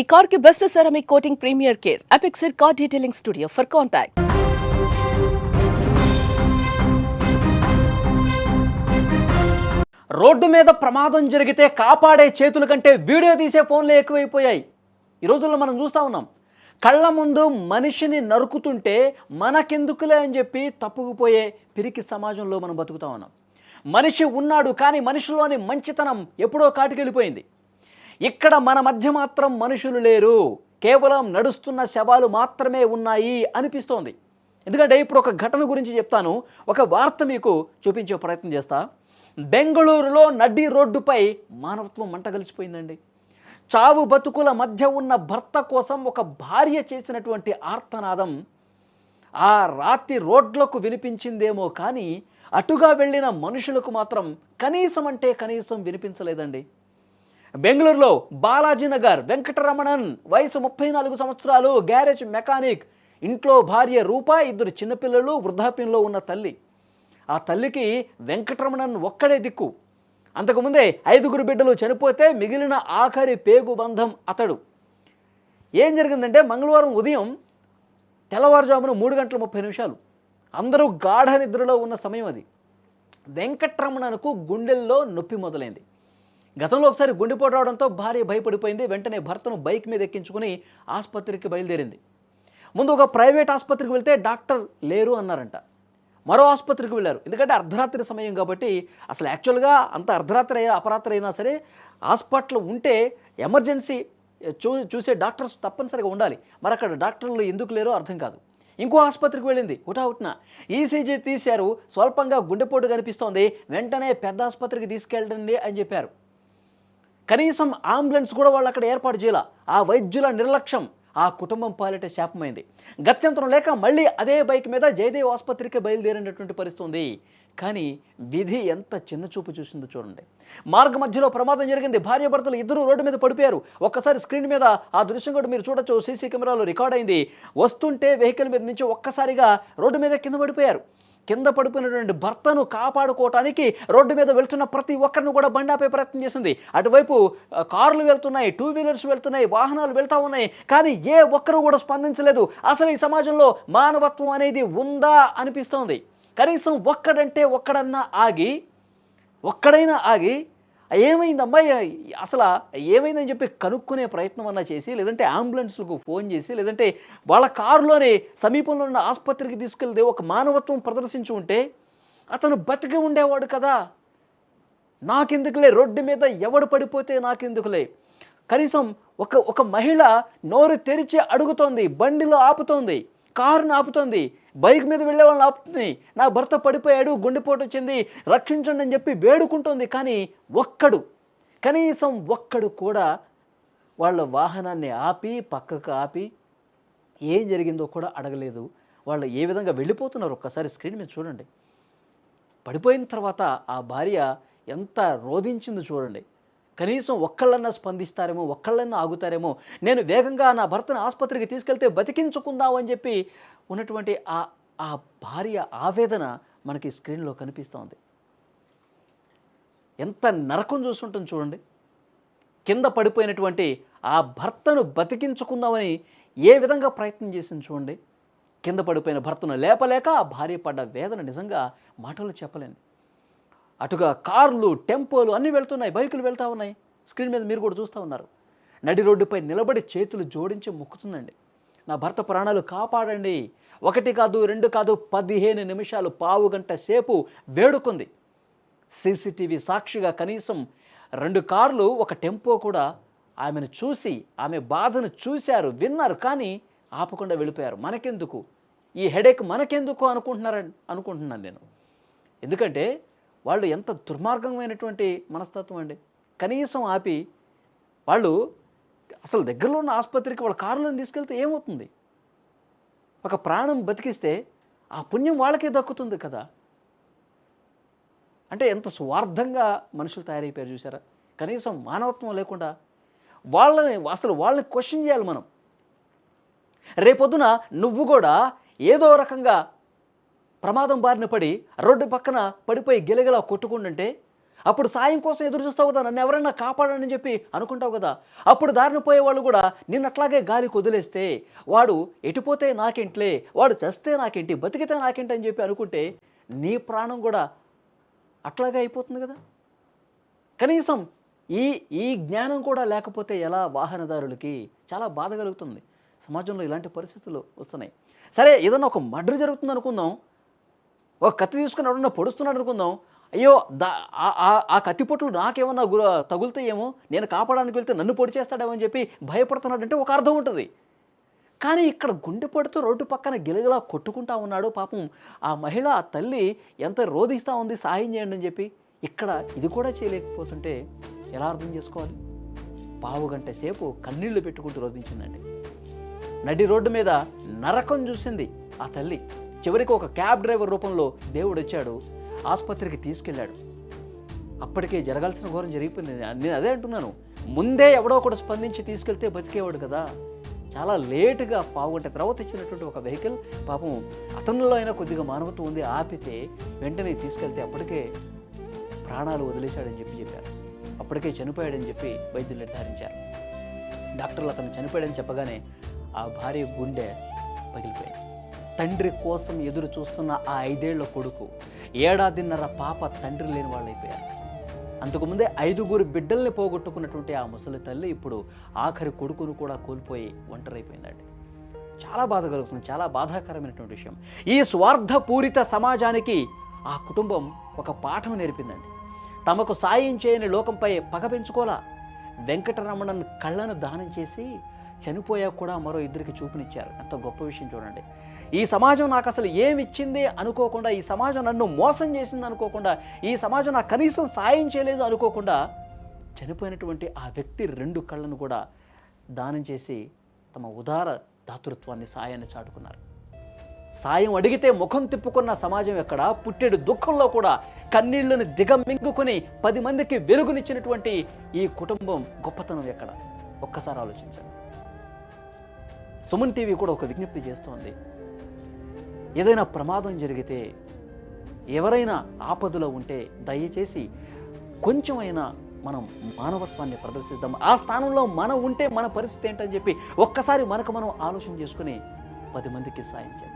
ఈ కార్కి best ceramic coating premier care Apexer car detailing studio for contact road మీద ప్రమాదం జరిగితే కాపాడే చేతుల కంటే వీడియో తీసే ఫోన్లు ఎక్కువైపోయాయి. ఈ రోజుల్లో మనం చూస్తూ ఉన్నాం. కళ్ళ ముందు మనిషిని నరుకుతుంటే మనకెందుకులే అని చెప్పి తప్పుకుపోయే పిరికి సమాజంలో మనం బతుకుతా ఉన్నాం. మనిషి ఉన్నాడు కానీ మనిషిలోని మంచితనం ఎప్పుడో కాటుకెళ్ళిపోయింది. ఇక్కడ మన మధ్య మాత్రం మనుషులు లేరు. కేవలం నడుస్తున్న శవాలు మాత్రమే ఉన్నాయి అనిపిస్తోంది. ఎందుకంటే ఇప్పుడు ఒక ఘటన గురించి చెప్తాను. ఒక వార్త మీకు చూపించే ప్రయత్నం చేస్తా. బెంగళూరులో నడ్డి రోడ్డుపై మానవత్వం మంట కలిసిపోయిందండి. చావు బతుకుల మధ్య ఉన్న భర్త కోసం ఒక భార్య చేసినటువంటి ఆర్తనాదం ఆ రాత్రి రోడ్లకు వినిపించిందేమో కానీ అటుగా వెళ్ళిన మనుషులకు మాత్రం కనీసం అంటే కనీసం వినిపించలేదండి. బెంగళూరులో బాలాజీ నగర్ వెంకటరమణన్ వయసు ముప్పై నాలుగు సంవత్సరాలు గ్యారేజ్ మెకానిక్ ఇంట్లో భార్య రూప ఇద్దరు చిన్నపిల్లలు వృద్ధాప్యంలో ఉన్న తల్లి. ఆ తల్లికి వెంకటరమణన్ ఒక్కడే దిక్కు. అంతకుముందే ఐదుగురు బిడ్డలు చనిపోతే మిగిలిన ఆఖరి పేగు బంధం అతడు. ఏం జరిగిందంటే మంగళవారం ఉదయం తెల్లవారుజామున మూడు గంటల ముప్పై నిమిషాలు. అందరూ గాఢ నిద్రలో ఉన్న సమయం అది. వెంకట్రమణకు గుండెల్లో నొప్పి మొదలైంది. గతంలో ఒకసారి గుండెపోటు రావడంతో భార్య భయపడిపోయింది. వెంటనే భర్తను బైక్ మీద ఎక్కించుకుని ఆసుపత్రికి బయలుదేరింది. ముందు ఒక ప్రైవేట్ ఆసుపత్రికి వెళ్తే డాక్టర్ లేరు అన్నారంట. మరో ఆసుపత్రికి వెళ్ళారు. ఎందుకంటే అర్ధరాత్రి సమయం కాబట్టి అసలు యాక్చువల్గా అంత అర్ధరాత్రి అయినా అపరాత్రి అయినా సరే హాస్పిటల్ ఉంటే ఎమర్జెన్సీ చూ చూసే డాక్టర్స్ తప్పనిసరిగా ఉండాలి. మరి అక్కడ డాక్టర్లు ఎందుకు లేరో అర్థం కాదు. ఇంకో ఆసుపత్రికి వెళ్ళింది. హుటాహుట్న ఈసీజీ తీశారు. స్వల్పంగా గుండెపోటు కనిపిస్తోంది. వెంటనే పెద్ద ఆసుపత్రికి తీసుకెళ్ళండి అని చెప్పారు. కనీసం అంబులెన్స్ కూడా వాళ్ళు అక్కడ ఏర్పాటు చేయాల. ఆ వైద్యుల నిర్లక్ష్యం ఆ కుటుంబం పాలిట శాపమైంది. గత్యంతరం లేక మళ్ళీ అదే బైక్ మీద జయదేవ్ ఆసుపత్రికి బయలుదేరినటువంటి పరిస్థితి ఉంది. కానీ విధి ఎంత చిన్న చూపు చూసిందో చూడండి. మార్గ మధ్యలో ప్రమాదం జరిగింది. భార్య భర్తలు ఇద్దరు రోడ్డు మీద పడిపోయారు. ఒక్కసారి స్క్రీన్ మీద ఆ దృశ్యం కూడా మీరు చూడొచ్చు. సీసీ కెమెరాలో రికార్డ్ అయింది. వస్తుంటే వెహికల్ మీద నుంచి ఒక్కసారిగా రోడ్డు మీద కింద పడిపోయారు. కింద పడిపోయినటువంటి భర్తను కాపాడుకోవటానికి రోడ్డు మీద వెళ్తున్న ప్రతి ఒక్కరిని కూడా బండాపే ప్రయత్నం చేసింది. అటువైపు కార్లు వెళ్తున్నాయి టూ వీలర్స్ వెళ్తున్నాయి వాహనాలు వెళ్తూ ఉన్నాయి కానీ ఏ ఒక్కరు కూడా స్పందించలేదు. అసలు ఈ సమాజంలో మానవత్వం అనేది ఉందా అనిపిస్తోంది. కనీసం ఒక్కడంటే ఒక్కడన్నా ఆగి ఒక్కడైనా ఆగి ఏమైంది అమ్మాయి అసలు ఏమైందని చెప్పి కనుక్కునే ప్రయత్నం అన్నా చేసి లేదంటే అంబులెన్స్లకు ఫోన్ చేసి లేదంటే వాళ్ళ కారులోనే సమీపంలో ఉన్న ఆసుపత్రికి తీసుకెళ్తే ఒక మానవత్వం ప్రదర్శించి ఉంటే అతను బతికి ఉండేవాడు కదా. నాకెందుకులే? రోడ్డు మీద ఎవడు పడిపోతే నాకెందుకులే? కనీసం ఒక ఒక మహిళ నోరు తెరిచి అడుగుతోంది బండిలో ఆపుతోంది కారును ఆపుతోంది బైక్ మీద వెళ్ళే వాళ్ళని ఆపుతుంది. నా భర్త పడిపోయాడు గుండెపోటు వచ్చింది రక్షించండి అని చెప్పి వేడుకుంటోంది కానీ ఒక్కడు కనీసం ఒక్కడు కూడా వాళ్ళ వాహనాన్ని ఆపి పక్కకు ఆపి ఏం జరిగిందో కూడా అడగలేదు. వాళ్ళు ఏ విధంగా వెళ్ళిపోతున్నారు ఒక్కసారి స్క్రీన్ మీద చూడండి. పడిపోయిన తర్వాత ఆ భార్య ఎంత రోధించిందో చూడండి. కనీసం ఒక్కళ్ళన్నా స్పందిస్తారేమో ఒక్కళ్ళన్నా ఆగుతారేమో నేను వేగంగా నా భర్తను ఆసుపత్రికి తీసుకెళ్తే బతికించుకుందాం అని చెప్పి ఉన్నటువంటి ఆ ఆ భార్య ఆవేదన మనకి స్క్రీన్లో కనిపిస్తోంది. ఎంత నరకం చూస్తుంటుంది చూడండి. కింద పడిపోయినటువంటి ఆ భర్తను బతికించుకుందామని ఏ విధంగా ప్రయత్నం చేసింది చూడండి. కింద పడిపోయిన భర్తను లేపలేక ఆ భార్య పడ్డ వేదన నిజంగా మాటలు చెప్పలేను. అటుగా కార్లు టెంపోలు అన్నీ వెళ్తున్నాయి బైకులు వెళ్తూ ఉన్నాయి. స్క్రీన్ మీద మీరు కూడా చూస్తూ ఉన్నారు. నడి రోడ్డుపై నిలబడి చేతులు జోడించి మొక్కుతుందండి. నా భర్త ప్రాణాలు కాపాడండి. ఒకటి కాదు రెండు కాదు పదిహేను నిమిషాలు పావు గంట సేపు వేడుకుంది. సీసీటీవీ సాక్షిగా కనీసం రెండు కార్లు ఒక టెంపో కూడా ఆమెను చూసి ఆమె బాధను చూశారు విన్నారు కానీ ఆపకుండా వెళ్ళిపోయారు. మనకెందుకు? ఈ హెడేక్ మనకెందుకు అనుకుంటున్నారని అనుకుంటున్నాను నేను. ఎందుకంటే వాళ్ళు ఎంత దుర్మార్గమైనటువంటి మనస్తత్వం అండి. కనీసం ఆపి వాళ్ళు అసలు దగ్గరలో ఉన్న ఆసుపత్రికి వాళ్ళ కారులో తీసుకెళ్తే ఏమవుతుంది? ఒక ప్రాణం బతికిస్తే ఆ పుణ్యం వాళ్ళకే దక్కుతుంది కదా. అంటే ఎంత స్వార్థంగా మనుషులు తయారైపోయారు చూసారా కనీసం మానవత్వం లేకుండా వాళ్ళని అసలు వాళ్ళని క్వశ్చన్ చేయాలి మనం. రేపొద్దున నువ్వు కూడా ఏదో రకంగా ప్రమాదం బారిన పడి రోడ్డు పక్కన పడిపోయి గిలగిలా కొట్టుకుంటుంటే అప్పుడు సాయం కోసం ఎదురు చూస్తావు కదా నన్ను ఎవరైనా కాపాడని చెప్పి అనుకుంటావు కదా అప్పుడు దారిన పోయే వాళ్ళు కూడా నిన్ను అట్లాగే గాలికి వదిలేస్తే వాడు ఎటుపోతే నాకేంట్లే వాడు చస్తే నాకేంటి బతికితే నాకేంటి అని చెప్పి అనుకుంటే నీ ప్రాణం కూడా అట్లాగే అయిపోతుంది కదా. కనీసం ఈ ఈ జ్ఞానం కూడా లేకపోతే ఎలా వాహనదారులకి చాలా బాధ కలుగుతుంది. సమాజంలో ఇలాంటి పరిస్థితులు వస్తున్నాయి. సరే ఏదన్నా ఒక మర్డర్ జరుగుతుంది అనుకుందాం ఒక కత్తి తీసుకుని ఎవడన్నా పొడుస్తున్నాడు అనుకుందాం. అయ్యో దా ఆ- కత్తి పొట్లు నాకేమన్నా గుర తగులుతాయేమో నేను కాపాడడానికి వెళ్తే నన్ను పొడి చేస్తాడేమో అని చెప్పి భయపడుతున్నాడంటే ఒక అర్థం ఉంటుంది. కానీ ఇక్కడ గుండె పడుతూ రోడ్డు పక్కన గిలగిలా కొట్టుకుంటా ఉన్నాడు పాపం. ఆ మహిళ ఆ తల్లి ఎంత రోధిస్తూ ఉంది సాయం చేయండి అని చెప్పి ఇక్కడ ఇది కూడా చేయలేకపోతుంటే ఎలా అర్థం చేసుకోవాలి? పావు గంట సేపు కన్నీళ్ళు పెట్టుకుంటూ రోధించిందండి. నడి రోడ్డు మీద నరకం చూసింది ఆ తల్లి. చివరికి ఒక క్యాబ్ డ్రైవర్ రూపంలో దేవుడు వచ్చాడు. ఆసుపత్రికి తీసుకెళ్ళాడు. అప్పటికే జరగాల్సిన ఘోరం జరిగిపోయింది. నేను అదే అంటున్నాను. ముందే ఎవడో ఒకటి స్పందించి తీసుకెళ్తే బతికేవాడు కదా. చాలా లేటుగా పావుగంట తర్వాత ఇచ్చినటువంటి ఒక వెహికల్ పాపం అతనిలో అయినా కొద్దిగా మానవత్వం ఉంది. ఆపితే వెంటనే తీసుకెళ్తే అప్పటికే ప్రాణాలు వదిలేశాడని చెప్పి చెప్పారు. అప్పటికే చనిపోయాడని చెప్పి వైద్యులు నిర్ధారించారు. డాక్టర్లు అతను చనిపోయాడని చెప్పగానే ఆ భార్య గుండె పగిలిపోయింది. తండ్రి కోసం ఎదురు చూస్తున్న ఆ ఐదేళ్ళ కొడుకు ఏడాదిన్నర పాప తండ్రి లేని వాళ్ళైపోయారు. అంతకుముందే ఐదుగురు బిడ్డల్ని పోగొట్టుకున్నటువంటి ఆ ముసలి తల్లి ఇప్పుడు ఆఖరి కొడుకును కూడా కోల్పోయి ఒంటరైపోయిందండి. చాలా బాధ కలుగుతుంది చాలా బాధాకరమైనటువంటి విషయం. ఈ స్వార్థపూరిత సమాజానికి ఆ కుటుంబం ఒక పాఠం నేర్పిందండి. తమకు సాయం చేయని లోకంపై పగ పెంచుకోలా వెంకటరమణన్ కళ్ళను దానం చేసి చనిపోయాక కూడా మరో ఇద్దరికి చూపునిచ్చారు. ఎంత గొప్ప విషయం చూడండి. ఈ సమాజం నాకు అసలు ఏమి ఇచ్చింది అనుకోకుండా ఈ సమాజం నన్ను మోసం చేసింది అనుకోకుండా ఈ సమాజం నాకు కనీసం సాయం చేయలేదు అనుకోకుండా చనిపోయినటువంటి ఆ వ్యక్తి రెండు కళ్ళను కూడా దానం చేసి తమ ఉదార దాతృత్వాన్ని సాయాన్ని చాటుకున్నారు. సాయం అడిగితే ముఖం తిప్పుకున్న సమాజం ఎక్కడ? పుట్టెడు దుఃఖంలో కూడా కన్నీళ్ళను దిగమింగుకొని పది మందికి వెలుగునిచ్చినటువంటి ఈ కుటుంబం గొప్పతనం ఎక్కడ? ఒక్కసారి ఆలోచించండి. సుమన్ టీవీ కూడా ఒక విజ్ఞప్తి చేస్తోంది. ఏదైనా ప్రమాదం జరిగితే ఎవరైనా ఆపదలో ఉంటే దయచేసి కొంచెమైనా మనం మానవత్వాన్ని ప్రదర్శిద్దాం. ఆ స్థానంలో మనం ఉంటే మన పరిస్థితి ఏంటని చెప్పి ఒక్కసారి మనకు మనం ఆలోచన చేసుకుని పది మందికి సాయం చేద్దాం.